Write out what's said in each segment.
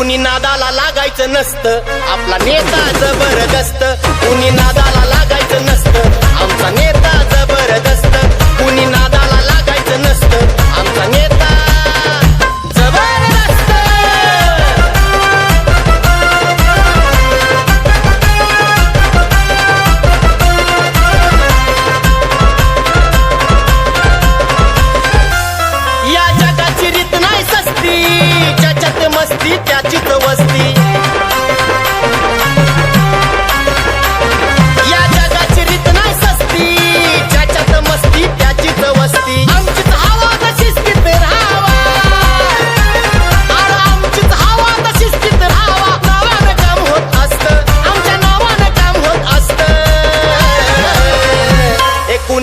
कुणी नादाला लागायचं नसतं. आपला नेता जबरदस्त. कुणी नादाला लागायचं नसतं. आमचा नेता जबरदस्त. कुणी नादाला लागायचं नसतं. आमचा नेता जबरदस्त. या जगाची रीत नाही सस्ती. ज्याच्यात मस्ती त्या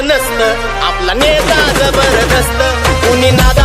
नसतं. आपला नेता जबरदस्त. कुणी ना